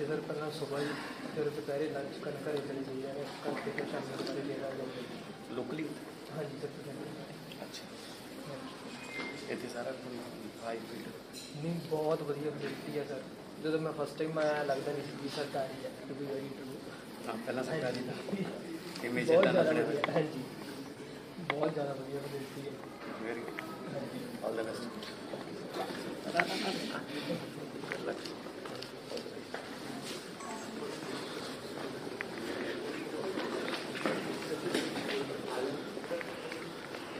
ਇੱਥੇ ਸਰ ਪਹਿਲਾਂ ਸਵੇਰ ਫਿਰ ਦੁਪਹਿਰੇ ਲੰਚ ਕਰਨ ਘਰੇ ਚਲੇ ਜਾਈਦਾ ਹੈ ਕਰਕੇ ਫਿਰ ਸ਼ਾਮ ਨੂੰ ਘਰੇ ਜਿਹੜਾ ਲੋਕਲੀ ਹਾਂਜੀ ਸਰ ਅੱਛਾ। ਇੱਥੇ ਸਾਰਾ ਹਾਈ ਫੀਲਡ ਨਹੀਂ ਬਹੁਤ ਵਧੀਆ ਫੈਸਿਲਿਟੀ ਹੈ ਸਰ। ਜਦੋਂ ਮੈਂ ਫਸਟ ਟਾਈਮ ਆਇਆ ਲੱਗਦਾ ਨਹੀਂ ਸੀ ਕਿ ਸਰਕਾਰੀ ਹੈ ਟੂ ਬੀ ਵੈਰੀ ਟਰੂ ਹਾਂ ਪਹਿਲਾਂ ਸਰਕਾਰੀ ਦਾ ਇਮੇਜ ਬਣਿਆ। ਵਧੀਆ ਹਾਂਜੀ। ਬਹੁਤ ਜ਼ਿਆਦਾ ਵਧੀਆ ਫੈਸਿਲਿਟੀ ਹੈ ਵੈਰੀ ਹਾਂਜੀ। ਆਲ ਦਾ ਬੈਸਟ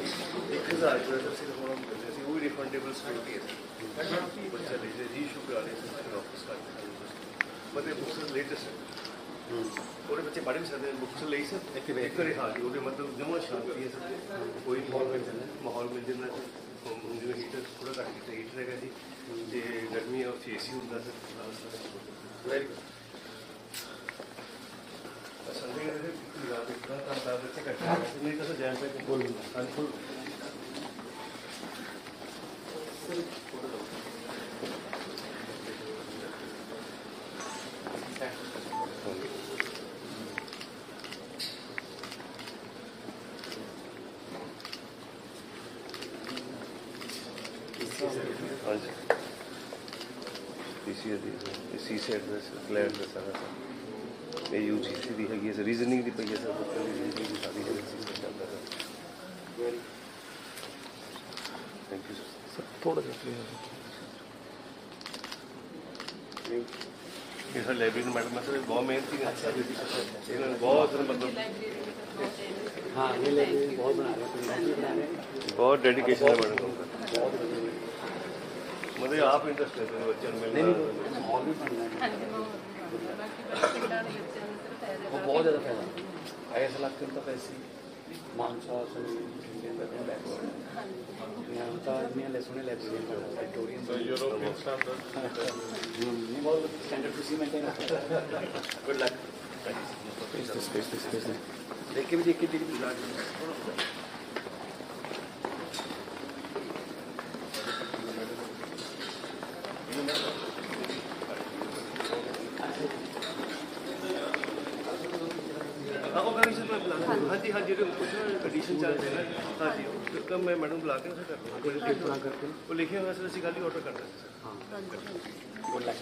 1000 ਕਿਲੋਮੀਟਰ ਸੀ ਹੁਣ ਮਿਲਦੇ ਸੀ ਉਹ ਵੀ ਰਿਫੰਡੇਬਲ ਸਟੂਡੀ ਹੈ ਬੱਚੇ ਲੈ ਜੇ ਜੀ ਸ਼ੁਕਰ ਆਲੇ ਸਾਰੇ ਆਫਿਸ ਕਰ ਬਤੇ ਮੁਕਸਰ ਲੇਟੈਸਟ ਉਹਦੇ ਬੱਚੇ ਪੜ੍ਹ ਵੀ ਸਕਦੇ ਮੁਕਸਰ ਲਈ ਸਰ ਇੱਕ ਵਾਰੀ ਹਾਂ ਜੀ ਉਹਦੇ ਮਤਲਬ ਜਮਾ ਸ਼ਾਂਤੀ ਹੈ ਸਰ ਕੋਈ ਮਾਹੌਲ ਮਿਲ ਜਾਂਦਾ ਮਾਹੌਲ ਮਿਲ ਜਾਂਦਾ ਹੁੰਦੀ ਹੈ ਹੀਟਰ ਥੋੜਾ ਘੱਟ ਹੀਟਰ ਹੈਗਾ ਜੀ ਤੇ ਗਰਮੀ ਆ ਉਹ ਏਸੀ ਹੁੰਦਾ ਸਰ ਵੈਰੀ ਗੁੱਡ ਯਾਦ ਇਤਨਾ ਤਾਂ ਤਾਂ ਬੱਚੇ ਘੱਟ ਨਹੀਂ ਤਾਂ ਜੈਨ ਪੇ ਬੋਲ ਅੰਕਲ ਹਾਂਜੀ ਪੀਸੀਏ ਦੀ ਸੀ ਸੈਟ ਦਾ ਕਲੈਰ ਦਾ ਸਾਰਾ ਸਰ ਇਹ ਯੂਜੀਸੀ ਦੀ ਹੈਗੀ ਹੈ ਰੀਜ਼ਨਿੰਗ ਦੀ ਪਈ ਹੈ ਸਰ ਬੱਚਿਆਂ ਦੀ ਰੀਜ਼ਨਿੰਗ ਦੀ ਸਾਰੀ ਜਿਹੜੀ ਸੀ ਸਰ ਚੱਲਦਾ ਸਰ ਵੈਰੀ ਥੈਂਕ ਯੂ ਥੋੜਾ ਜਿਹਾ ਪਲੀਜ਼ ਇਹ ਲਾਇਬ੍ਰੇਰੀ ਨੂੰ ਮੈਡਮ ਅਸਲ ਬਹੁਤ ਮਿਹਨਤੀ ਹੈ ਇਹਨਾਂ ਨੇ ਬਹੁਤ ਮਤਲਬ ਹਾਂ ਇਹ ਲਾਇਬ੍ਰੇਰੀ ਬਹੁਤ ਬਣਾ ਰਹੇ ਬਹੁਤ ਡੈਡੀਕੇਸ਼ਨ ਹੈ ਮੈਡਮ ਮਤਲਬ ਆਪ ਇੰਟਰਸਟ ਹੈ ਬੱਚਿਆਂ ਨੂੰ ਮਿਲਣਾ ਨਹੀਂ ਮਾਹੌਲ ਵੀ ਬਣਨਾ ਹੈ। ਉਹ ਬਹੁਤ ਜ਼ਿਆਦਾ ਫਾਇਦਾ। ਆਇਆ ਸਲਾਹ ਕਰਨ ਤਾਂ ਪੈਸੇ ਮਾਨਸਾ ਸਨੀ ਜਿੰਨੇ ਦਾ ਮੈਂ ਬੈਕਵਰਡ ਮੈਂ ਤਾਂ ਮੈਂ ਲੈਸਨ ਲਾਇਬ੍ਰੇਰੀ ਪੜ੍ਹਦਾ ਐਡੀਟੋਰੀਅਮ ਸੋ ਯੂਰੋਪੀਅਨ ਸਟੈਂਡਰਡ ਨਹੀਂ ਬਹੁਤ ਸਟੈਂਡਰਡ ਤੁਸੀਂ ਮੇਨਟੇਨ ਗੁੱਡ ਲੱਕ ਇਸ ਇਸ ਇਸ ਦੇਖ ਕੇ ਵੀ ਦੇਖ ਕੇ ਦੇਖ। ਕੇ ਕੰਮ ਮੈਂ ਮੈਡਮ ਬੁਲਾ ਕੇ ਸਰ ਕਰਦੇ ਉਹ ਲਿਖਿਆ ਹੋਇਆ ਸਰ ਅਸੀਂ ਖਾਲੀ ਆਰਡਰ ਕਰਦੇ ਹਾਂ। ਹਾਂ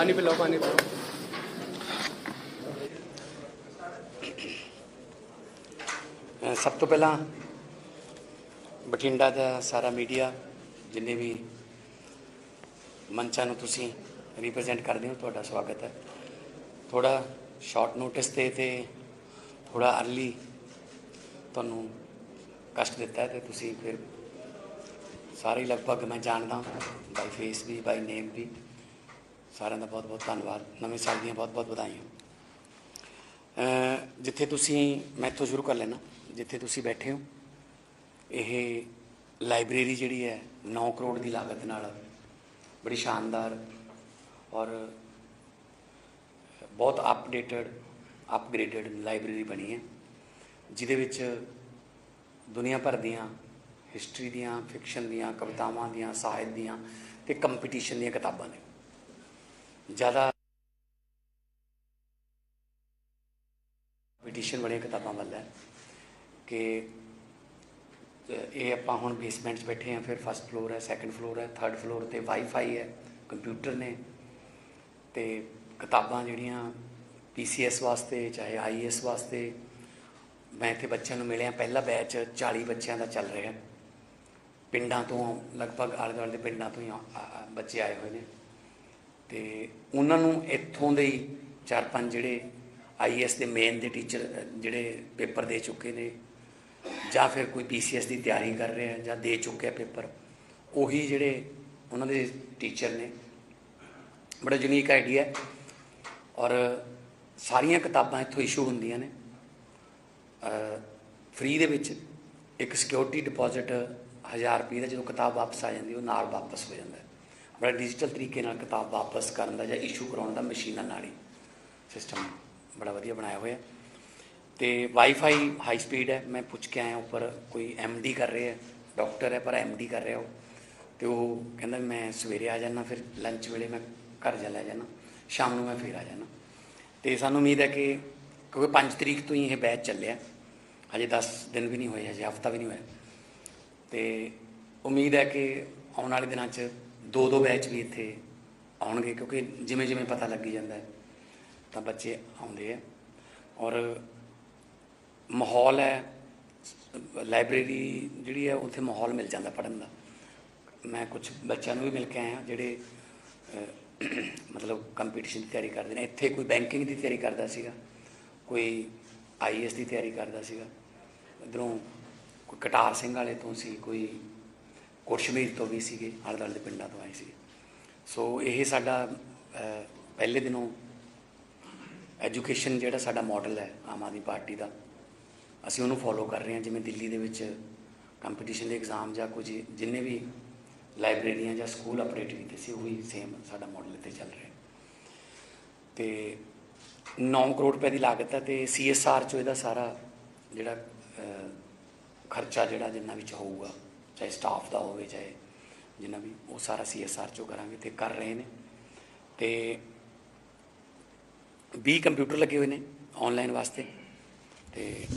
पानी पिलाओ पानी पिलाओ ਅ, ਸਭ ਤੋਂ ਪਹਿਲਾਂ ਬਠਿੰਡਾ ਦਾ ਸਾਰਾ ਮੀਡੀਆ ਜਿੰਨੇ ਵੀ ਮੰਚਾਂ ਨੂੰ ਤੁਸੀਂ ਰਿਪਰੈਜ਼ੈਂਟ ਕਰਦੇ ਹੋ ਤੁਹਾਡਾ ਸਵਾਗਤ ਹੈ ਥੋੜਾ ਸ਼ਾਰਟ ਨੋਟਿਸ ਤੇ ਤੇ ਥੋੜਾ ਅਰਲੀ ਤੁਹਾਨੂੰ ਕਸ਼ਟ ਦਿੱਤਾ ਹੈ ਤੇ ਤੁਸੀਂ ਫਿਰ ਸਾਰੇ ਹੀ ਲਗਭਗ ਮੈਂ ਜਾਣਦਾ ਬਾਈ ਫੇਸ ਵੀ ਬਾਈ ਨੇਮ ਵੀ ਸਾਰਿਆਂ ਦਾ ਬਹੁਤ ਬਹੁਤ ਧੰਨਵਾਦ। ਨਵੇਂ ਸਾਲ ਦੀਆਂ ਬਹੁਤ ਬਹੁਤ ਵਧਾਈਆਂ। ਜਿੱਥੇ ਤੁਸੀਂ, ਮੈਂ ਇੱਥੋਂ ਸ਼ੁਰੂ ਕਰ ਲੈਣਾ ਜਿੱਥੇ ਤੁਸੀਂ ਬੈਠੇ ਹੋ, ਇਹ ਲਾਇਬ੍ਰੇਰੀ ਜਿਹੜੀ ਹੈ 9 ਕਰੋੜ ਦੀ ਲਾਗਤ ਨਾਲ ਬੜੀ ਸ਼ਾਨਦਾਰ ਔਰ ਬਹੁਤ ਅਪਡੇਟਡ ਅਪਗ੍ਰੇਡਡ ਲਾਇਬ੍ਰੇਰੀ ਬਣੀ ਹੈ। ਜਿਹਦੇ ਵਿੱਚ ਦੁਨੀਆ ਭਰ ਦੀਆਂ ਹਿਸਟਰੀ ਦੀਆਂ ਫਿਕਸ਼ਨ ਦੀਆਂ, ਕਵਿਤਾਵਾਂ ਦੀਆਂ, ਸਾਹਿਤ ਦੀਆਂ ਤੇ ਕੰਪੀਟੀਸ਼ਨ ਦੀਆਂ ਕਿਤਾਬਾਂ ਨੇ। ਜ਼ਿਆਦਾ ਕੰਪੀਟੀਸ਼ਨ ਵਾਲੀਆਂ ਕਿਤਾਬਾਂ ਵੱਲ ਹੈ ਕਿ ਇਹ ਆਪਾਂ ਹੁਣ ਬੇਸਮੈਂਟ 'ਚ ਬੈਠੇ ਹਾਂ, ਫਿਰ ਫਸਟ ਫਲੋਰ ਹੈ ਸੈਕੰਡ ਫਲੋਰ ਹੈ ਥਰਡ ਫਲੋਰ ਤੇ ਵਾਈਫਾਈ ਹੈ ਕੰਪਿਊਟਰ ਨੇ ਤੇ ਕਿਤਾਬਾਂ ਜਿਹੜੀਆਂ ਪੀਸੀਐਸ ਵਾਸਤੇ, ਚਾਹੇ ਆਈਐਸ ਵਾਸਤੇ ਮੈਂ ਇੱਥੇ ਬੱਚਿਆਂ ਨੂੰ ਮਿਲਿਆ, ਪਹਿਲਾ ਬੈਚ 40 ਬੱਚਿਆਂ ਦਾ ਚੱਲ ਰਿਹਾ। ਪਿੰਡਾਂ ਤੋਂ, ਲਗਭਗ ਆਲੇ ਦੁਆਲੇ ਦੇ ਪਿੰਡਾਂ ਤੋਂ ਹੀ ਬੱਚੇ ਆਏ ਹੋਏ ਨੇ। ਤੇ ਉਹਨਾਂ ਨੂੰ ਇੱਥੋਂ ਦੇ ਹੀ ਚਾਰ ਪੰਜ ਜਿਹੜੇ ਆਈਐਸ ਦੇ ਮੇਨ ਦੇ ਟੀਚਰ ਜਿਹੜੇ ਪੇਪਰ ਦੇ ਚੁੱਕੇ ਨੇ, ਜਾਂ ਫਿਰ ਕੋਈ ਪੀਸੀਐਸ ਦੀ ਤਿਆਰੀ ਕਰ ਰਿਹਾ ਜਾਂ ਦੇ ਚੁੱਕਿਆ ਪੇਪਰ, ਉਹੀ ਜਿਹੜੇ ਉਹਨਾਂ ਦੇ ਟੀਚਰ ਨੇ। ਬੜਾ ਯੂਨੀਕ ਆਈਡੀਆ ਹੈ। ਔਰ ਸਾਰੀਆਂ ਕਿਤਾਬਾਂ ਇੱਥੋਂ ਇਸ਼ੂ ਹੁੰਦੀਆਂ ਨੇ। ਫ੍ਰੀ ਦੇ ਵਿੱਚ ਇੱਕ ਸਿਕਿਉਰਿਟੀ ਡਿਪੋਜ਼ਿਟ 1000 ਰੁਪਏ ਦਾ ਜਦੋਂ ਕਿਤਾਬ ਵਾਪਸ ਆ ਜਾਂਦੀ, ਉਹ ਨਾਲ ਵਾਪਸ ਹੋ ਜਾਂਦਾ। ਬੜਾ ਡਿਜੀਟਲ ਤਰੀਕੇ ਨਾਲ ਕਿਤਾਬ ਵਾਪਸ ਕਰਨ ਦਾ ਜਾਂ ਇਸ਼ੂ ਕਰਾਉਣ ਦਾ ਮਸ਼ੀਨਾਂ ਨਾਲ ਹੀ। ਸਿਸਟਮ ਬੜਾ ਵਧੀਆ ਬਣਾਇਆ ਹੋਇਆ। ਤੇ ਵਾਈਫਾਈ ਹਾਈ ਸਪੀਡ ਹੈ। ਮੈਂ ਪੁੱਛ ਕੇ ਆਇਆ ਉੱਪਰ, ਕੋਈ ਡੀ ਕਰ ਰਿਹਾ ਹੈ? ਡਾਕਟਰ ਹੈ, ਪਰ ਡੀ ਕਰ ਰਿਹਾ ਉਹ। ਤੇ ਉਹ ਕਹਿੰਦਾ ਮੈਂ ਸਵੇਰੇ ਆ ਜਾਣਾ ਫਿਰ ਲੰਚ ਵੇਲੇ ਮੈਂ ਘਰ ਜਾ ਲੈ ਜਾਣਾ ਸ਼ਾਮ ਨੂੰ ਮੈਂ ਫਿਰ ਆ ਜਾਣਾ ਤੇ ਸਾਨੂੰ ਉਮੀਦ ਹੈ ਕਿ ਕਿਉਂਕਿ 5 ਤਰੀਕ ਤੋਂ ਹੀ ਇਹ ਬੈਚ ਚੱਲਿਆ। ਹਜੇ 10 ਦਿਨ ਵੀ ਨਹੀਂ ਹੋਏ, ਹਜੇ ਹਫਤਾ ਵੀ ਨਹੀਂ ਹੋਇਆ। ਤੇ ਉਮੀਦ ਹੈ ਕਿ ਆਉਣ ਵਾਲੇ ਦਿਨਾਂ 'ਚ ਦੋ ਦੋ ਬੈਚ ਵੀ ਇੱਥੇ ਆਉਣਗੇ, ਕਿਉਂਕਿ ਜਿਵੇਂ ਜਿਵੇਂ ਪਤਾ ਲੱਗੀ ਜਾਂਦਾ ਹੈ, ਤਾਂ ਬੱਚੇ ਆਉਂਦੇ ਆ। ਔਰ ਮਾਹੌਲ ਹੈ, ਲਾਇਬ੍ਰੇਰੀ ਜਿਹੜੀ ਹੈ, ਉੱਥੇ ਮਾਹੌਲ ਮਿਲ ਜਾਂਦਾ ਪੜ੍ਹਨ ਦਾ। ਮੈਂ ਕੁਝ ਬੱਚਿਆਂ ਨੂੰ ਵੀ ਮਿਲ ਕੇ ਆਇਆ, ਜਿਹੜੇ ਮਤਲਬ ਕੰਪੀਟੀਸ਼ਨ ਦੀ ਤਿਆਰੀ ਕਰਦੇ ਨੇ। ਇੱਥੇ ਕੋਈ ਬੈਂਕਿੰਗ ਦੀ ਤਿਆਰੀ ਕਰਦਾ ਸੀਗਾ, ਕੋਈ ਆਈਐਸ ਦੀ ਤਿਆਰੀ ਕਰਦਾ ਸੀਗਾ। ਇਧਰੋਂ ਕੋਈ ਕਟਾਰ ਸਿੰਘ ਵਾਲੇ ਤੋਂ ਸੀ, ਕੋਈ ਕੋਟਸ਼ਮੀਰ ਤੋਂ ਵੀ ਸੀਗੇ ਆਲੇ ਦੁਆਲੇ ਦੇ ਪਿੰਡਾਂ ਤੋਂ ਆਏ ਸੀ ਸੋ ਇਹ ਸਾਡਾ ਪਹਿਲੇ ਦਿਨੋਂ ਐਜੂਕੇਸ਼ਨ ਜਿਹੜਾ ਸਾਡਾ ਮਾਡਲ ਹੈ, ਆਮ ਆਦਮੀ ਪਾਰਟੀ ਦਾ, ਅਸੀਂ ਉਹਨੂੰ ਫੋਲੋ ਕਰ ਰਹੇ ਹਾਂ, ਜਿਵੇਂ ਦਿੱਲੀ ਦੇ ਵਿੱਚ ਕੰਪੀਟੀਸ਼ਨ ਦੇ ਐਗਜ਼ਾਮ ਜਾਂ ਕੁਝ ਜਿੰਨੇ ਵੀ ਲਾਇਬ੍ਰੇਰੀਆਂ ਜਾਂ ਸਕੂਲ ਆਪਰੇਟ ਕੀਤੇ ਸੀ, ਉਹੀ ਸੇਮ ਸਾਡਾ ਮਾਡਲ ਇੱਥੇ ਚੱਲ ਰਿਹਾ ਤੇ 9 ਕਰੋੜ ਰੁਪਏ ਦੀ ਲਾਗਤ ਹੈ ਤੇ ਸੀਐਸਆਰ ਚੋਂ ਇਹਦਾ ਸਾਰਾ ਜਿਹੜਾ ਖਰਚਾ ਜਿਹੜਾ ਜਿੰਨਾ ਵਿੱਚ ਹੋਊਗਾ ਚਾਹੇ ਸਟਾਫ ਦਾ ਹੋਵੇ, ਚਾਹੇ ਜਿੰਨਾ ਵੀ, ਉਹ ਸਾਰਾ ਸੀਐਸਆਰ ਚੋਂ ਕਰਾਂਗੇ ਤੇ ਕਰ ਰਹੇ ਨੇ। ਤੇ 20 ਕੰਪਿਊਟਰ ਲੱਗੇ ਹੋਏ ਨੇ ਆਨਲਾਈਨ ਵਾਸਤੇ। ਤੇ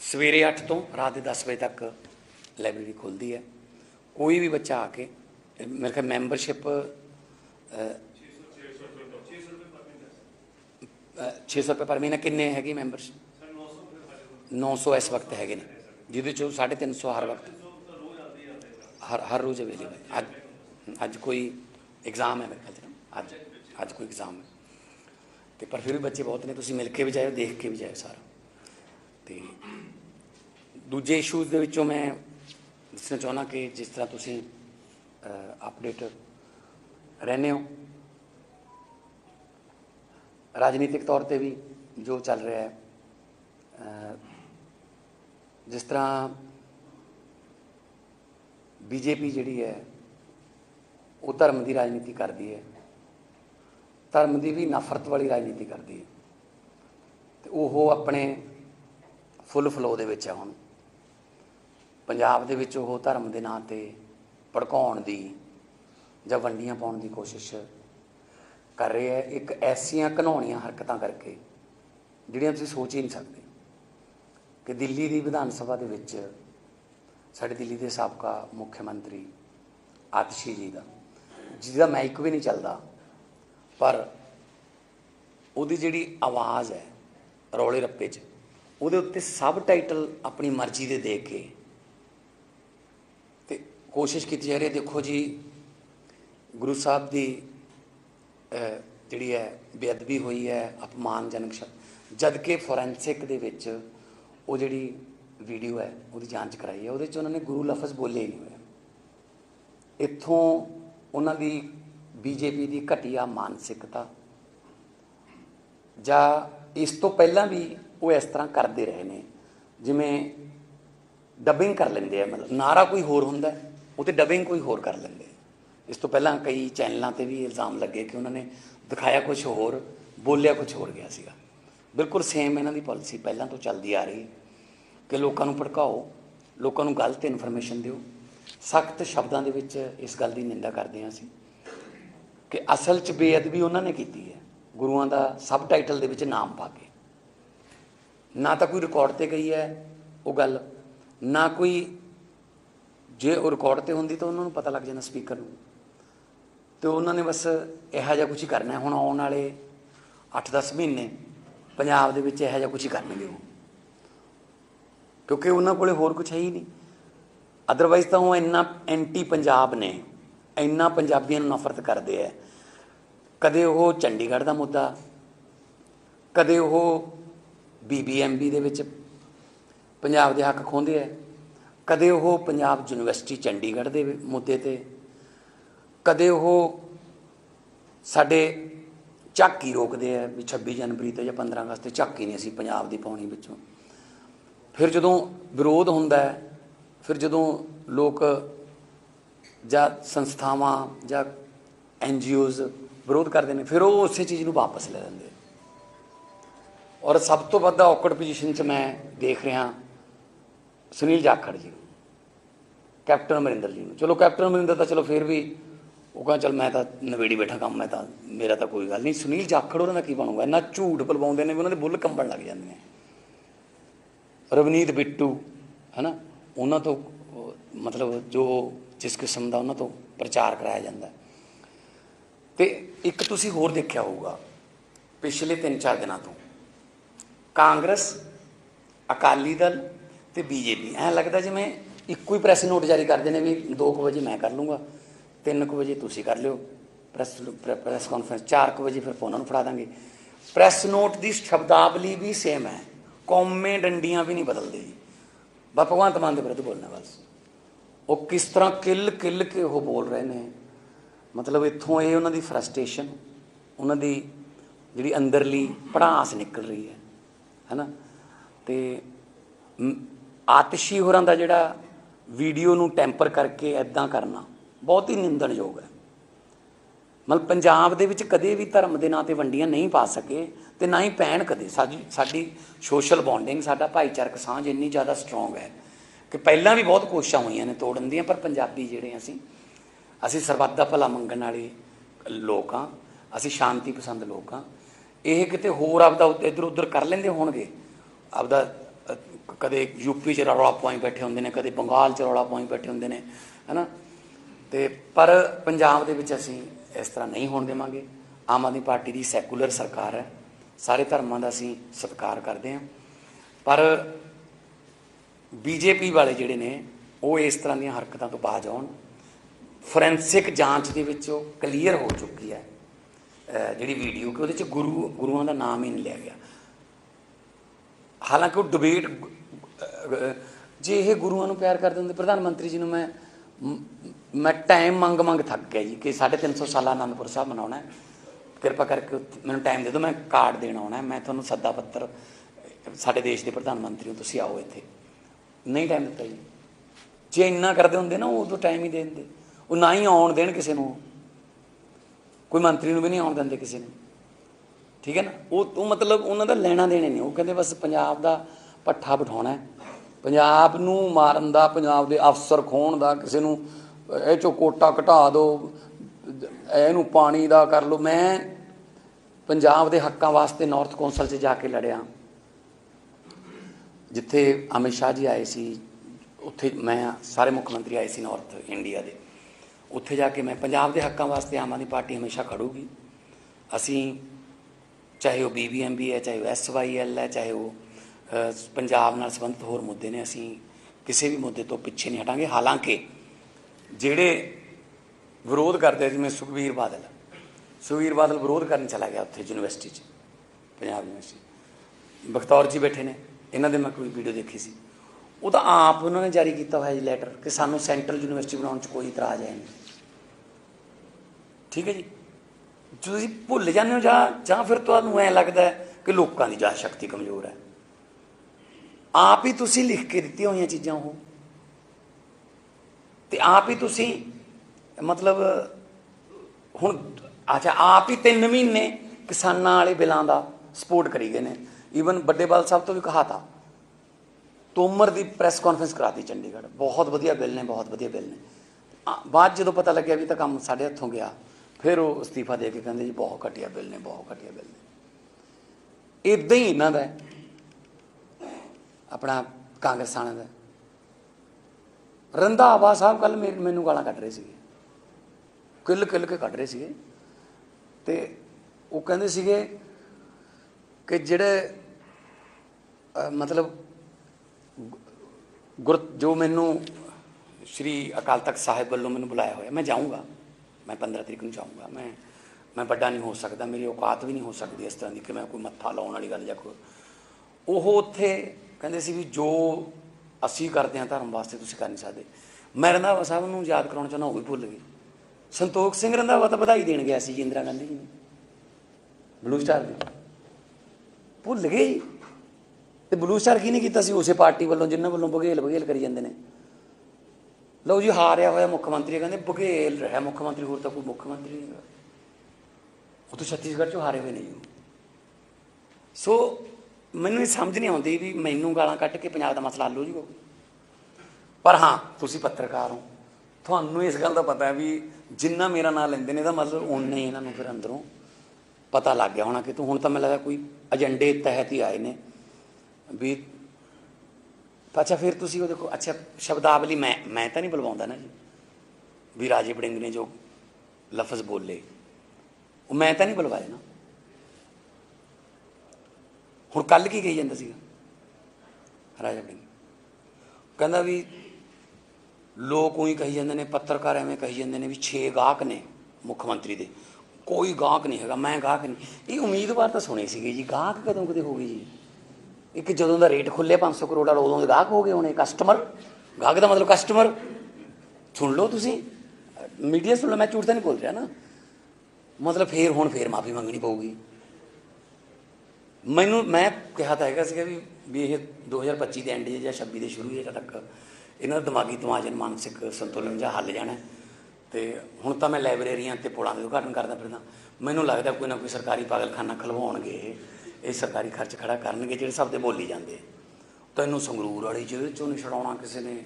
ਸਵੇਰੇ 8 ਤੋਂ ਰਾਤ ਦੇ 10 ਵਜੇ ਤੱਕ ਲਾਇਬ੍ਰੇਰੀ ਖੁੱਲਦੀ ਹੈ। ਕੋਈ ਵੀ ਬੱਚਾ ਆ ਕੇ, ਮੇਰੇ ਖਿਆਲ ਮੈਂਬਰਸ਼ਿਪ 600 ਰੁਪਏ ਪਰ ਮਹੀਨਾ ਕਿੰਨੇ ਹੈਗੀ ਮੈਂਬਰਸ਼ਿਪ 900 ਇਸ ਵਕਤ ਹੈਗੇ ਨੇ। ਜਿਹਦੇ ਚੋਂ 350 ਹਰ ਵਕਤ, ਹਰ ਹਰ ਰੋਜ਼ ਅਵੇਲੇਬਲ ਅੱਜ ਅੱਜ ਕੋਈ ਐਗਜ਼ਾਮ ਹੈ ਮੇਰੇ ਖਿਆਲ 'ਚ। ਅੱਜ ਅੱਜ ਕੋਈ ਐਗਜ਼ਾਮ ਹੈ। ਤੇ ਪਰ ਫਿਰ ਵੀ ਬੱਚੇ ਬਹੁਤ ਨੇ, ਤੁਸੀਂ ਮਿਲ ਕੇ ਵੀ ਜਾਇਓ, ਦੇਖ ਕੇ ਵੀ ਜਾਇਓ ਸਾਰਾ। ਤੇ ਦੂਜੇ ਇਸ਼ੂਜ਼ ਦੇ ਵਿੱਚੋਂ ਮੈਂ ਦੱਸਣਾ ਚਾਹੁੰਦਾ ਕਿ ਜਿਸ ਤਰ੍ਹਾਂ ਤੁਸੀਂ ਅਪਡੇਟ ਰਹਿੰਦੇ ਹੋ। ਰਾਜਨੀਤਿਕ ਤੌਰ ਤੇ ਵੀ ਜੋ ਚੱਲ ਰਿਹਾ ਹੈ ਜਿਸ ਤਰ੍ਹਾਂ ਬੀਜੇਪੀ ਜਿਹੜੀ ਹੈ, ਉਹ ਧਰਮ ਦੀ ਰਾਜਨੀਤੀ ਕਰਦੀ ਹੈ। ਧਰਮ ਦੀ ਵੀ ਨਫ਼ਰਤ ਵਾਲੀ ਰਾਜਨੀਤੀ ਕਰਦੀ ਹੈ। ਤੇ ਉਹ ਆਪਣੇ ਫੁੱਲ ਫਲੋ ਦੇ ਵਿੱਚ ਹੈ ਹੁਣ। ਪੰਜਾਬ ਦੇ ਵਿੱਚ ਉਹ ਧਰਮ ਦੇ ਨਾਂ ਤੇ ਭੜਕਾਉਣ ਦੀ ਜਾਂ ਵੰਡੀਆਂ ਪਾਉਣ ਦੀ ਕੋਸ਼ਿਸ਼ ਕਰ ਰਹੇ ਹੈ। ਇੱਕ ਐਸੀਆਂ ਘਨੌਣੀਆਂ ਹਰਕਤਾਂ ਕਰਕੇ, ਜਿਹੜੀਆਂ ਤੁਸੀਂ ਸੋਚ ਹੀ ਨਹੀਂ ਸਕਦੇ। ਕਿ ਦਿੱਲੀ ਦੀ ਵਿਧਾਨ ਸਭਾ ਦੇ ਵਿੱਚ ਸਾਡੇ ਦਿੱਲੀ ਦੇ ਸਾਬਕਾ ਮੁੱਖ ਮੰਤਰੀ ਆਤਸ਼ੀ ਜੀ ਦਾ, ਜਿਹਦਾ ਮਾਈਕ ਵੀ ਨਹੀਂ ਚੱਲਦਾ, ਪਰ ਉਹਦੀ ਜਿਹੜੀ ਆਵਾਜ਼ ਹੈ ਰੌਲੇ ਰੱਪੇ 'ਚ, ਉਹਦੇ ਉੱਤੇ ਸਬ ਟਾਈਟਲ ਆਪਣੀ ਮਰਜ਼ੀ ਦੇ ਦੇ ਕੇ ਤੇ ਕੋਸ਼ਿਸ਼ ਕੀਤੀ ਜਾ ਰਹੀ ਹੈ, ਦੇਖੋ ਜੀ, ਗੁਰੂ ਸਾਹਿਬ ਦੀ ਜਿਹੜੀ ਹੈ ਬੇਅਦਬੀ ਹੋਈ ਹੈ, ਅਪਮਾਨਜਨਕ ਸ਼ਬਦ ਜਦ ਕਿ ਫੋਰੈਂਸਿਕ ਦੇ ਵਿੱਚ ਉਹ ਜਿਹੜੀ ਵੀਡੀਓ ਹੈ, ਉਹਦੀ ਜਾਂਚ ਕਰਾਈ ਹੈ, ਉਹਦੇ 'ਚ ਉਹਨਾਂ ਨੇ ਗੁਰੂ ਲਫ਼ਜ਼ ਬੋਲੇ ਹੀ ਨਹੀਂ ਹੋਏ ਇੱਥੋਂ ਉਹਨਾਂ ਦੀ ਬੀਜੇਪੀ ਦੀ ਘਟੀਆ ਮਾਨਸਿਕਤਾ ਜਾਂ ਇਸ ਤੋਂ ਪਹਿਲਾਂ ਵੀ ਉਹ ਇਸ ਤਰ੍ਹਾਂ ਕਰਦੇ ਰਹੇ ਨੇ, ਜਿਵੇਂ ਡਬਿੰਗ ਕਰ ਲੈਂਦੇ ਆ, ਮਤਲਬ ਨਾਰਾ ਕੋਈ ਹੋਰ ਹੁੰਦਾ, ਉਹ ਤੇ ਡਬਿੰਗ ਕੋਈ ਹੋਰ ਕਰ ਲੈਂਦੇ ਇਸ ਤੋਂ ਪਹਿਲਾਂ ਕਈ ਚੈਨਲਾਂ ਤੇ ਵੀ ਇਲਜ਼ਾਮ ਲੱਗੇ ਕਿ ਉਹਨਾਂ ਨੇ ਦਿਖਾਇਆ ਕੁਝ ਹੋਰ, ਬੋਲਿਆ ਕੁਝ ਹੋਰ ਗਿਆ ਸੀਗਾ। ਬਿਲਕੁਲ ਸੇਮ ਇਹਨਾਂ ਦੀ ਪਾਲਿਸੀ ਪਹਿਲਾਂ ਤੋਂ ਚੱਲਦੀ ਆ ਰਹੀ। ਹੈ ਕਿ ਲੋਕਾਂ ਨੂੰ ਭੜਕਾਓ, ਲੋਕਾਂ ਨੂੰ ਗਲਤ ਇਨਫੋਰਮੇਸ਼ਨ ਦਿਓ। ਸਖਤ ਸ਼ਬਦਾਂ ਦੇ ਵਿੱਚ ਇਸ ਗੱਲ ਦੀ ਨਿੰਦਾ ਕਰਦੇ ਹਾਂ ਅਸੀਂ ਕਿ ਅਸਲ 'ਚ ਬੇਅਦਬੀ ਉਹਨਾਂ ਨੇ ਕੀਤੀ ਹੈ। ਗੁਰੂਆਂ ਦਾ ਸਬ ਟਾਈਟਲ ਦੇ ਵਿੱਚ ਨਾਮ ਪਾ ਕੇ। ਨਾ ਤਾਂ ਕੋਈ ਰਿਕਾਰਡ ਤੇ ਗਈ ਹੈ ਉਹ ਗੱਲ, ਨਾ ਕੋਈ ਜੇ ਉਹ ਰਿਕਾਰਡ ਤੇ ਹੁੰਦੀ ਤਾਂ ਉਹਨਾਂ ਨੂੰ ਪਤਾ ਲੱਗ ਜਾਂਦਾ ਸਪੀਕਰ ਨੂੰ। ਤੇ ਉਹਨਾਂ ਨੇ ਬਸ ਇਹੋ ਜਿਹਾ ਕੁਝ ਹੀ ਕਰਨਾ ਹੁਣ ਆਉਣ ਵਾਲੇ 8-10 ਮਹੀਨੇ ਪੰਜਾਬ ਦੇ ਵਿੱਚ ਇਹੋ ਜਿਹਾ ਕੁਝ ਹੀ ਕਰਨਗੇ ਉਹ। ਕਿਉਂਕਿ ਉਹਨਾਂ ਕੋਲੇ ਹੋਰ ਕੁਝ ਹੈ ਹੀ ਨਹੀਂ। ਅਦਰਵਾਈਜ਼ ਤਾਂ ਉਹ ਇੰਨਾ ਐਂਟੀ ਪੰਜਾਬ ਨੇ, ਇੰਨਾ ਪੰਜਾਬੀਆਂ ਨੂੰ ਨਫ਼ਰਤ ਕਰਦੇ ਆ ਕਦੇ ਉਹ ਚੰਡੀਗੜ੍ਹ ਦਾ ਮੁੱਦਾ, ਕਦੇ ਉਹ ਬੀਬੀਐਮਬੀ ਦੇ ਵਿੱਚ ਪੰਜਾਬ ਦੇ ਹੱਕ ਖੋਹਦੇ ਆ ਕਦੇ ਉਹ ਪੰਜਾਬ ਯੂਨੀਵਰਸਿਟੀ ਚੰਡੀਗੜ੍ਹ ਦੇ ਮੁੱਦੇ ਤੇ, ਕਦੇ ਉਹ ਸਾਡੇ ਝਾਕੀ ਰੋਕਦੇ ਆ ਵੀ 26 ਜਨਵਰੀ ਤੇ ਜਾਂ 15 ਅਗਸਤ ਤੇ ਝਾਕੀ ਨਹੀਂ ਅਸੀਂ ਪੰਜਾਬ ਦੀ ਪਾਉਣੀ ਵਿੱਚੋਂ। ਫਿਰ ਜਦੋਂ ਵਿਰੋਧ ਹੁੰਦਾ ਹੈ, ਫਿਰ ਜਦੋਂ ਲੋਕ ਜਾਂ ਸੰਸਥਾਵਾਂ ਜਾਂ ਐਨ ਐਨਜੀਓਜ਼ ਵਿਰੋਧ ਕਰਦੇ ਨੇ, ਫਿਰ ਉਹ ਉਸੇ ਚੀਜ਼ ਨੂੰ ਵਾਪਸ ਲੈ ਲੈਂਦੇ ਔਰ ਸਭ ਤੋਂ ਵੱਧ ਔਕੜ ਪੋਜੀਸ਼ਨ 'ਚ ਮੈਂ ਦੇਖ ਰਿਹਾ ਸੁਨੀਲ ਜਾਖੜ ਜੀ ਨੂੰ, ਕੈਪਟਨ ਅਮਰਿੰਦਰ ਜੀ ਨੂੰ। ਚਲੋ ਕੈਪਟਨ ਅਮਰਿੰਦਰ ਤਾਂ ਚਲੋ ਫਿਰ ਵੀ ਉਹ ਕਹਿੰਦਾ, ਚਲ ਮੈਂ ਤਾਂ ਨਵੇੜੀ ਬੈਠਾ ਕੰਮ, ਮੈਂ ਤਾਂ, ਮੇਰਾ ਤਾਂ ਕੋਈ ਗੱਲ ਨਹੀਂ। ਸੁਨੀਲ ਜਾਖੜ, ਉਹਨਾਂ ਦਾ ਕੀ ਬਣੂਗਾ? ਇੰਨਾ ਝੂਠ ਬਲਵਾਉਂਦੇ ਨੇ ਵੀ ਉਹਨਾਂ ਦੇ ਬੁੱਲ ਕੰਬਣ ਲੱਗ ਜਾਂਦੇ ਨੇ। ਰਵਨੀਤ ਬਿੱਟੂ, ਹੈਨਾ, ਉਹਨਾਂ ਤੋਂ, ਮਤਲਬ ਜੋ ਜਿਸ ਕਿਸਮ ਦਾ ਉਹਨਾਂ ਤੋਂ ਪ੍ਰਚਾਰ ਕਰਾਇਆ ਜਾਂਦਾ ਹੈ। ਤੇ ਇੱਕ ਤੁਸੀਂ ਹੋਰ ਦੇਖਿਆ ਹੋਊਗਾ, ਪਿਛਲੇ 3-4 ਦਿਨਾਂ ਤੋਂ, ਕਾਂਗਰਸ, ਅਕਾਲੀ ਦਲ ਤੇ ਬੀਜੇਪੀ। ਐਂ ਲੱਗਦਾ ਜਿਵੇਂ ਇੱਕੋ ਹੀ ਪ੍ਰੈਸ ਨੋਟ ਜਾਰੀ ਕਰਦੇ ਨੇ ਵੀ 2 ਵਜੇ ਮੈਂ ਕਰ ਲੂੰਗਾ 3 ਵਜੇ ਤੁਸੀਂ ਕਰ ਲਿਓ, ਪ੍ਰੈਸ ਪ੍ਰੈਸ ਕਾਨਫਰੰਸ 4 ਵਜੇ ਫਿਰ ਉਹਨਾਂ ਨੂੰ ਫੜਾ ਦਾਂਗੇ। ਪ੍ਰੈਸ ਨੋਟ ਦੀ ਸ਼ਬਦਾਵਲੀ ਵੀ ਸੇਮ ਹੈ। ਕੌਮੇ ਡੰਡੀਆਂ ਵੀ ਨਹੀਂ ਬਦਲਦੇ ਜੀ। ਬਸ ਭਗਵੰਤ ਮਾਨ ਦੇ ਵਿਰੁੱਧ ਬੋਲਣਾ ਬਸ। ਉਹ ਕਿਸ ਤਰ੍ਹਾਂ ਕਿੱਲ ਕਿੱਲ ਕੇ ਉਹ ਬੋਲ ਰਹੇ ਨੇ। ਮਤਲਬ ਇੱਥੋਂ ਇਹ ਉਹਨਾਂ ਦੀ ਫਰਸਟ੍ਰੇਸ਼ਨ ਉਹਨਾਂ ਦੀ ਜਿਹੜੀ ਅੰਦਰਲੀ ਪੜਾਸ ਨਿਕਲ ਰਹੀ ਹੈ ਹੈਨਾ? ਤੇ ਮ, ਆਤਿਸ਼ੀ ਹੋਰਾਂ ਦਾ ਜਿਹੜਾ ਵੀਡੀਓ ਨੂੰ ਟੈਂਪਰ ਕਰਕੇ ਐਦਾਂ ਕਰਨਾ ਬਹੁਤ ਹੀ ਨਿੰਦਣਯੋਗ ਹੈ। ਮਤਲਬ ਪੰਜਾਬ ਦੇ ਵਿੱਚ ਕਦੇ ਵੀ ਧਰਮ ਦੇ ਨਾਂ ਤੇ ਵੰਡੀਆਂ ਨਹੀਂ ਪਾ ਸਕੇ। ਤੇ ਨਾ ਹੀ ਪੈਣ ਕਦੇ। ਸਾਡੀ ਸਾਡੀ ਸੋਸ਼ਲ ਬੌਂਡਿੰਗ ਸਾਡਾ ਭਾਈਚਾਰਕ ਸਾਂਝ ਇੰਨੀ ਜ਼ਿਆਦਾ ਸਟਰੋਂਗ ਹੈ ਕਿ ਪਹਿਲਾਂ ਵੀ ਬਹੁਤ ਕੋਸ਼ਿਸ਼ਾਂ ਹੋਈਆਂ ਨੇ ਤੋੜਨ ਦੀਆਂ ਪਰ ਪੰਜਾਬੀ ਜਿਹੜੇ ਅਸੀਂ ਅਸੀਂ ਸਰਬੱਤ ਦਾ ਭਲਾ ਮੰਗਣ ਵਾਲੇ ਲੋਕ ਹਾਂ ਅਸੀਂ ਸ਼ਾਂਤੀ ਪਸੰਦ ਲੋਕ ਹਾਂ। ਇਹ ਕਿਤੇ ਹੋਰ ਆਪਦਾ ਇੱਧਰ ਉੱਧਰ ਕਰ ਲੈਂਦੇ ਹੋਣਗੇ। ਆਪਦਾ ਅ, ਕਦੇ ਯੂਪੀ 'ਚ ਰੌਲਾ ਪਾਈ ਬੈਠੇ ਹੁੰਦੇ ਨੇ ਕਦੇ ਬੰਗਾਲ 'ਚ ਰੌਲਾ ਪਾਈ ਬੈਠੇ ਹੁੰਦੇ ਨੇ ਹੈਨਾ? ਤੇ ਪਰ ਪੰਜਾਬ ਦੇ ਵਿੱਚ ਅਸੀਂ ਇਸ ਤਰ੍ਹਾਂ ਨਹੀਂ ਹੋਣ ਦੇਵਾਂਗੇ। ਆਮ ਆਦਮੀ ਪਾਰਟੀ ਦੀ ਸੈਕੂਲਰ ਸਰਕਾਰ ਹੈ। ਸਾਰੇ ਧਰਮਾਂ ਦਾ ਅਸੀਂ ਸਤਿਕਾਰ ਕਰਦੇ ਹਾਂ। ਪਰ ਬੀਜੇਪੀ ਵਾਲੇ ਜਿਹੜੇ ਨੇ, ਉਹ ਇਸ ਤਰ੍ਹਾਂ ਦੀਆਂ ਹਰਕਤਾਂ ਤੋਂ ਬਾਜ ਆਉਣ। ਫੋਰੈਂਸਿਕ ਜਾਂਚ ਦੇ ਵਿੱਚ ਉਹ ਕਲੀਅਰ ਹੋ ਚੁੱਕੀ ਹੈ। ਜਿਹੜੀ ਵੀਡੀਓ ਕਿ ਉਹਦੇ ਚ ਗੁਰੂ, ਗੁਰੂਆਂ ਦਾ ਨਾਮ ਹੀ ਨਹੀਂ ਲਿਆ ਗਿਆ। ਹਾਲਾਂਕਿ ਉਹ ਡਿਬੇਟ ਜੇ ਇਹ ਗੁਰੂਆਂ ਨੂੰ ਪਿਆਰ ਕਰਦੇ ਹੁੰਦੇ, ਪ੍ਰਧਾਨ ਮੰਤਰੀ ਜੀ ਨੂੰ ਮੈਂ ਮੈਂ ਟਾਈਮ ਮੰਗ ਮੰਗ ਥੱਕ ਗਿਆ ਜੀ ਕਿ 350 ਸਾਲਾ ਆਨੰਦਪੁਰ ਸਾਹਿਬ ਮਨਾਉਣਾ ਹੈ। ਕਿਰਪਾ ਕਰਕੇ ਉੱਥੇ ਮੈਨੂੰ ਟਾਈਮ ਦੇ ਦਿਓ, ਮੈਂ ਕਾਰਡ ਦੇਣ ਆਉਣਾ ਮੈਂ ਤੁਹਾਨੂੰ ਸੱਦਾ ਪੱਤਰ, ਸਾਡੇ ਦੇਸ਼ ਦੇ ਪ੍ਰਧਾਨ ਮੰਤਰੀ ਹੋ, ਤੁਸੀਂ ਆਓ ਇੱਥੇ। ਨਹੀਂ ਟਾਈਮ ਦਿੱਤਾ ਜੀ। ਜੇ ਇੰਨਾ ਕਰਦੇ ਹੁੰਦੇ ਨਾ ਉਹ ਉਦੋਂ ਟਾਈਮ ਹੀ ਦੇ ਦਿੰਦੇ। ਉਹ ਨਾ ਹੀ ਆਉਣ ਦੇਣ ਕਿਸੇ ਨੂੰ। ਕੋਈ ਮੰਤਰੀ ਨੂੰ ਵੀ ਨਹੀਂ ਆਉਣ ਦਿੰਦੇ ਕਿਸੇ ਨੂੰ। ਠੀਕ ਹੈ ਨਾ? ਉਹ ਉਹ ਮਤਲਬ ਉਹਨਾਂ ਦਾ ਲੈਣਾ ਦੇਣੇ ਨਹੀਂ ਉਹ ਕਹਿੰਦੇ ਬਸ ਪੰਜਾਬ ਦਾ ਪੱਠਾ ਬਿਠਾਉਣਾ ਹੈ। ਪੰਜਾਬ ਨੂੰ ਮਾਰਨ ਦਾ, ਪੰਜਾਬ ਦੇ ਅਫਸਰ ਖੋਣ ਦਾ, ਕਿਸੇ ਨੂੰ ਇਹ ਚੋਂ ਕੋਟਾ ਘਟਾ ਦਿਓ ਇਹਨੂੰ ਪਾਣੀ ਦਾ ਕਰ ਲਓ। ਮੈਂ ਪੰਜਾਬ ਦੇ ਹੱਕਾਂ ਵਾਸਤੇ ਨਾਰਥ ਕੌਂਸਲ 'ਚ ਜਾ ਕੇ ਲੜਿਆ। ਜਿੱਥੇ ਅਮਿਤ ਸ਼ਾਹ ਜੀ ਆਏ ਸੀ, ਉੱਥੇ ਮੈਂ ਸਾਰੇ ਮੁੱਖ ਮੰਤਰੀ ਆਏ ਸੀ ਨਾਰਥ ਇੰਡੀਆ ਦੇ। ਉੱਥੇ ਜਾ ਕੇ ਮੈਂ ਪੰਜਾਬ ਦੇ ਹੱਕਾਂ ਵਾਸਤੇ ਆਮ ਆਦਮੀ ਪਾਰਟੀ ਹਮੇਸ਼ਾ ਖੜੂਗੀ। ਅਸੀਂ ਚਾਹੇ ਉਹ ਬੀਬੀਐਮਬੀ ਹੈ, ਚਾਹੇ ਉਹ ਐਸਵਾਈਐਲ ਹੈ, ਚਾਹੇ ਉਹ ਪੰਜਾਬ ਨਾਲ ਸੰਬੰਧਿਤ ਹੋਰ ਮੁੱਦੇ ਨੇ, ਅਸੀਂ ਕਿਸੇ ਵੀ ਮੁੱਦੇ ਤੋਂ ਪਿੱਛੇ ਨਹੀਂ ਹਟਾਂਗੇ। ਹਾਲਾਂਕਿ ਜਿਹੜੇ ਵਿਰੋਧ ਕਰਦੇ ਜਿਵੇਂ ਸੁਖਬੀਰ ਬਾਦਲ। ਸੁਖਬੀਰ ਬਾਦਲ ਵਿਰੋਧ ਕਰਨ ਚਲਾ ਗਿਆ ਉੱਥੇ ਯੂਨੀਵਰਸਿਟੀ 'ਚ, ਪੰਜਾਬ ਯੂਨੀਵਰਸਿਟੀ ਬਖਤੌਰ ਜੀ ਬੈਠੇ ਨੇ, ਇਹਨਾਂ ਦੇ ਮੈਂ ਕੋਈ ਵੀਡੀਓ ਦੇਖੀ ਸੀ। ਉਹ ਤਾਂ ਆਪ ਉਹਨਾਂ ਨੇ ਜਾਰੀ ਕੀਤਾ ਹੋਇਆ ਜੀ ਲੈਟਰ ਕਿ ਸਾਨੂੰ ਸੈਂਟਰਲ ਯੂਨੀਵਰਸਿਟੀ ਬਣਾਉਣ 'ਚ ਕੋਈ ਇਤਰਾਜ਼ ਹੈ ਨਹੀਂ। ਠੀਕ ਹੈ ਜੀ? ਤੁਸੀਂ ਭੁੱਲ ਜਾਂਦੇ ਹੋ ਜਾਂ ਜਾਂ ਫਿਰ ਤੁਹਾਨੂੰ ਐ ਲੱਗਦਾ ਹੈ ਕਿ ਲੋਕਾਂ ਦੀ ਜਾ ਸ਼ਕਤੀ ਕਮਜ਼ੋਰ ਹੈ। ਆਪ ਹੀ ਤੁਸੀਂ ਲਿਖ ਕੇ ਦਿੱਤੀਆਂ ਹੋਈਆਂ ਚੀਜ਼ਾਂ ਉਹ। ਤੇ ਆਪ ਹੀ ਤੁਸੀਂ ਮਤਲਬ ਹੁਣ ਅੱਛਾ ਆਪ ਹੀ 3 ਮਹੀਨੇ ਕਿਸਾਨਾਂ ਵਾਲੇ ਬਿੱਲਾਂ ਦਾ ਸਪੋਰਟ ਕਰੀ ਗਏ ਨੇ। ਈਵਨ ਵੱਡੇਵਾਲ ਸਾਹਿਬ ਤੋਂ ਵੀ ਕਹਾ ਤਾ ਤੋਮਰ ਦੀ ਪ੍ਰੈਸ ਕਾਨਫਰੰਸ ਕਰਾਤੀ ਚੰਡੀਗੜ੍ਹ। ਬਹੁਤ ਵਧੀਆ ਬਿੱਲ ਨੇ ਬਹੁਤ ਵਧੀਆ ਬਿੱਲ ਨੇ। ਆ, ਬਾਅਦ ਜਦੋਂ ਪਤਾ ਲੱਗਿਆ ਵੀ ਤਾਂ ਕੰਮ ਸਾਡੇ ਹੱਥੋਂ ਗਿਆ ਫਿਰ ਉਹ ਅਸਤੀਫਾ ਦੇ ਕੇ ਕਹਿੰਦੇ ਜੀ ਬਹੁਤ ਘਟੀਆ ਬਿੱਲ ਨੇ ਬਹੁਤ ਘਟੀਆ ਬਿੱਲ ਨੇ। ਇਦਾਂ ਹੀ ਇਹਨਾਂ ਦਾ ਆਪਣਾ ਕਾਂਗਰਸ ਕਾਂਗਰਸਾਂ ਦਾ ਰੰਧਾਵਾ ਸਾਹਿਬ ਕੱਲ ਮੈਨੂੰ ਗਾਲਾਂ ਕੱਢ ਰਹੇ ਸੀਗੇ। ਕਿੱਲ ਕਿੱਲ ਕੇ ਕੱਢ ਰਹੇ ਸੀਗੇ। ਤੇ ਉਹ ਕਹਿੰਦੇ ਸੀਗੇ ਕਿ ਜਿਹੜੇ ਮਤਲਬ ਗੁਰ, ਜੋ ਮੈਨੂੰ ਸ਼੍ਰੀ ਅਕਾਲ ਤਖਤ ਸਾਹਿਬ ਵੱਲੋਂ ਮੈਨੂੰ ਬੁਲਾਇਆ ਹੋਇਆ, ਮੈਂ ਜਾਊਂਗਾ। ਮੈਂ 15 ਤਰੀਕ ਨੂੰ ਜਾਊਂਗਾ। ਮੈਂ ਮੈਂ ਵੱਡਾ ਨਹੀਂ ਹੋ ਸਕਦਾ, ਮੇਰੀ ਔਕਾਤ ਵੀ ਨਹੀਂ ਹੋ ਸਕਦੀ ਇਸ ਤਰ੍ਹਾਂ ਦੀ ਕਿ ਮੈਂ ਕੋਈ ਮੱਥਾ ਲਾਉਣ ਵਾਲੀ ਗੱਲ ਜਾਂ ਕੋਈ। ਉਹ ਉੱਥੇ ਕਹਿੰਦੇ ਸੀ ਵੀ ਜੋ ਅਸੀਂ ਕਰਦੇ ਹਾਂ ਧਰਮ ਵਾਸਤੇ, ਤੁਸੀਂ ਕਰ ਨਹੀਂ ਸਕਦੇ। ਮੈਂ ਰੰਧਾਵਾ ਸਾਹਿਬ ਨੂੰ ਯਾਦ ਕਰਾਉਣਾ ਚਾਹੁੰਦਾ, ਉਹ ਵੀ ਭੁੱਲ ਗਏ। ਸੰਤੋਖ ਸਿੰਘ ਰੰਧਾਵਾ ਤਾਂ ਵਧਾਈ ਦੇਣ ਗਿਆ ਸੀ ਜੀ ਇੰਦਰਾ ਗਾਂਧੀ ਜੀ ਨੂੰ। ਬਲੂ ਸਟਾਰ ਦੇ। ਭੁੱਲ ਗਏ ਜੀ। ਤੇ ਬਲੂ ਸਟਾਰ ਕੀ ਨਹੀਂ ਕੀਤਾ ਸੀ? ਉਸੇ ਪਾਰਟੀ ਵੱਲੋਂ, ਜਿਨ੍ਹਾਂ ਵੱਲੋਂ ਬਘੇਲ ਬਘੇਲ ਕਰੀ ਜਾਂਦੇ ਨੇ। ਲਓ ਜੀ, ਹਾਰਿਆ ਹੋਇਆ ਮੁੱਖ ਮੰਤਰੀ ਕਹਿੰਦੇ ਬਘੇਲ ਰਿਹਾ। ਮੁੱਖ ਮੰਤਰੀ ਹੋਰ ਤਾਂ ਕੋਈ ਮੁੱਖ ਮੰਤਰੀ ਨਹੀਂ ਉਹ ਤਾਂ ਛੱਤੀਸਗੜ੍ਹ ਚੋਂ ਹਾਰੇ ਹੋਏ ਨੇ ਜੀ ਸੋ ਮੈਨੂੰ ਇਹ ਸਮਝ ਨਹੀਂ ਆਉਂਦੀ ਵੀ ਮੈਨੂੰ ਗਾਲਾਂ ਕੱਢ ਕੇ ਪੰਜਾਬ ਦਾ ਮਸਲਾ ਹੱਲ ਹੋ ਜੂਗਾ। ਪਰ ਹਾਂ, ਤੁਸੀਂ ਪੱਤਰਕਾਰ ਹੋ। ਤੁਹਾਨੂੰ ਇਸ ਗੱਲ ਦਾ ਪਤਾ ਹੈ ਵੀ ਜਿੰਨਾ ਮੇਰਾ ਨਾਂ ਲੈਂਦੇ ਨੇ ਇਹਦਾ ਮਤਲਬ ਉਨੇ ਹੀ ਇਹਨਾਂ ਨੂੰ ਫਿਰ ਅੰਦਰੋਂ ਪਤਾ ਲੱਗ ਗਿਆ ਹੋਣਾ ਕਿ ਤੂੰ ਹੁਣ ਤਾਂ ਮੈਨੂੰ ਲੱਗਦਾ ਕੋਈ ਏਜੰਡੇ ਤਹਿਤ ਹੀ ਆਏ ਨੇ ਵੀ ਅੱਛਾ, ਫਿਰ ਤੁਸੀਂ ਉਹਦੇ ਕੋ ਅੱਛਾ, ਸ਼ਬਦਾਵਲੀ ਮੈਂ ਮੈਂ ਤਾਂ ਨਹੀਂ ਬੁਲਵਾਉਂਦਾ ਨਾ ਜੀ। ਵੀ ਰਾਜੇ ਬੜਿੰਗ ਨੇ ਜੋ ਲਫ਼ਜ਼ ਬੋਲੇ, ਉਹ ਮੈਂ ਤਾਂ ਨਹੀਂ ਬੁਲਵਾਏ ਨਾ। ਹੁਣ ਕੱਲ ਕੀ ਕਹੀ ਜਾਂਦਾ ਸੀਗਾ? ਰਾਜਾ ਬੜਿੰਗ ਕਹਿੰਦਾ ਵੀ ਲੋਕ ਉਹੀ ਕਹੀ ਜਾਂਦੇ ਨੇ, ਪੱਤਰਕਾਰ ਐਵੇਂ ਕਹੀ ਜਾਂਦੇ ਨੇ ਵੀ 6 ਗਾਹਕ ਨੇ ਮੁੱਖ ਮੰਤਰੀ ਦੇ। ਕੋਈ ਗਾਹਕ ਨਹੀਂ ਹੈਗਾ, ਮੈਂ ਗਾਹਕ ਨਹੀਂ। ਇਹ ਉਮੀਦਵਾਰ ਤਾਂ ਸੁਣੇ ਸੀਗੇ ਜੀ, ਗਾਹਕ ਕਦੋਂ ਕਦੇ ਹੋ ਗਏ ਜੀ? ਇੱਕ ਜਦੋਂ ਦਾ ਰੇਟ ਖੁੱਲੇ 500 ਕਰੋੜ ਵਾਲਾ, ਉਦੋਂ ਦੇ ਗਾਹਕ ਹੋ ਗਏ ਹੋਣੇ ਕਸਟਮਰ ਗਾਹਕ ਦਾ ਮਤਲਬ ਕਸਟਮਰ ਸੁਣ ਲਓ ਤੁਸੀਂ, ਮੀਡੀਆ ਸੁਣ ਲਓ, ਮੈਂ ਝੂਠ ਤਾਂ ਨਹੀਂ ਬੋਲ ਰਿਹਾ ਨਾ। ਮਤਲਬ ਫੇਰ ਹੁਣ ਫੇਰ ਮਾਫੀ ਮੰਗਣੀ ਪਊਗੀ। ਮੈਨੂੰ, ਮੈਂ ਕਿਹਾ ਤਾਂ ਹੈਗਾ ਸੀਗਾ ਵੀ ਵੀ ਇਹ 2025 ਦੇ ਐਂਡ ਜਾਂ 26 ਦੇ ਸ਼ੁਰੂ ਜਿਹੜਾ ਤੱਕ। ਇਹਨਾਂ ਦਾ ਦਿਮਾਗੀ ਤਵਾਜ਼ਨ ਮਾਨਸਿਕ ਸੰਤੁਲਨ ਜਾਂ ਹੱਲ ਜਾਣਾ ਹੈ। ਤੇ ਹੁਣ ਤਾਂ ਮੈਂ ਲਾਇਬ੍ਰੇਰੀਆਂ ਤੇ ਪੁਲਾਂ ਦੇ ਉਦਘਾਟਨ ਕਰਦਾ ਫਿਰਦਾ। ਮੈਨੂੰ ਲੱਗਦਾ ਕੋਈ ਨਾ ਕੋਈ ਸਰਕਾਰੀ ਪਾਗਲਖਾਨਾ ਖਲਵਾਉਣਗੇ, ਇਹ। ਸਰਕਾਰੀ ਖਰਚ ਖੜਾ ਕਰਨਗੇ ਜਿਹੜੇ ਸਭ ਤੇ ਬੋਲੀ ਜਾਂਦੇ ਤੈਨੂੰ ਸੰਗਰੂਰ ਵਾਲੀ ਜੇਲ੍ਹ ਚੋਂ ਨਹੀਂ ਛਡਾਉਣਾ ਕਿਸੇ ਨੇ।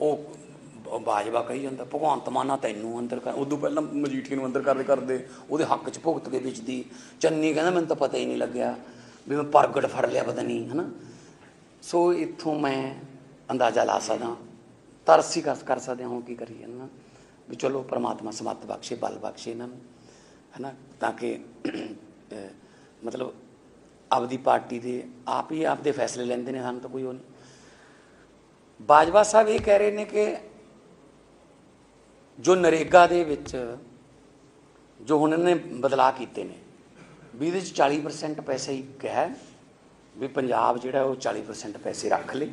ਉਹ ਬਾਜਵਾ ਕਹੀ ਜਾਂਦਾ, ਭਗਵੰਤ ਮਾਨਾ ਤੈਨੂੰ ਅੰਦਰ ਕਰ। ਉਦੋਂ ਪਹਿਲਾਂ ਮਜੀਠੀ ਨੂੰ ਅੰਦਰ ਕਰਦੇ ਕਰਦੇ ਉਹਦੇ ਹੱਕ 'ਚ ਭੁਗਤ ਕੇ ਵਿੱਚ ਚੰਨੀ ਕਹਿੰਦਾ, ਮੈਨੂੰ ਤਾਂ ਪਤਾ ਹੀ ਨਹੀਂ ਲੱਗਿਆ ਵੀ ਮੈਂ ਪ੍ਰਗਟ ਫੜ ਲਿਆ, ਪਤਾ ਨਹੀਂ, ਹਨਾ? ਸੋ ਇੱਥੋਂ ਮੈਂ ਅੰਦਾਜ਼ਾ ਲਾ ਸਕਦਾ। ਤਰਸ ਹੀ ਕਰ ਕਰ ਸਕਦੇ ਹਾਂ, ਹੁਣ ਕੀ ਕਰੀਏ ਨਾ। ਵੀ ਚਲੋ ਪ੍ਰਮਾਤਮਾ ਸਮੱਤ ਬਖਸ਼ੇ, ਬਲ ਬਖਸ਼ੇ ਇਹਨਾਂ ਨੂੰ, ਹਨਾ, ਤਾਂ ਕਿ ਮਤਲਬ ਆਪਦੀ ਪਾਰਟੀ ਦੇ ਆਪ ਹੀ ਆਪਦੇ ਫੈਸਲੇ ਲੈਂਦੇ ਨੇ, ਸਾਨੂੰ ਤਾਂ ਕੋਈ ਉਹ ਨਹੀਂ। ਬਾਜਵਾ ਸਾਹਿਬ ਇਹ ਕਹਿ ਰਹੇ ਨੇ ਕਿ ਜੋ ਨਰੇਗਾ ਦੇ ਵਿੱਚ, ਜੋ ਹੁਣ ਇਹਨੇ ਨੇ ਬਦਲਾਅ ਕੀਤੇ ਨੇ, ਵੀ ਇਹਦੇ ਚ 40% ਪੈਸੇ ਹੀ ਕਿਹਾ ਹੈ, ਵੀ ਪੰਜਾਬ ਜਿਹੜਾ ਉਹ 40% ਪੈਸੇ ਰੱਖ ਲੇ।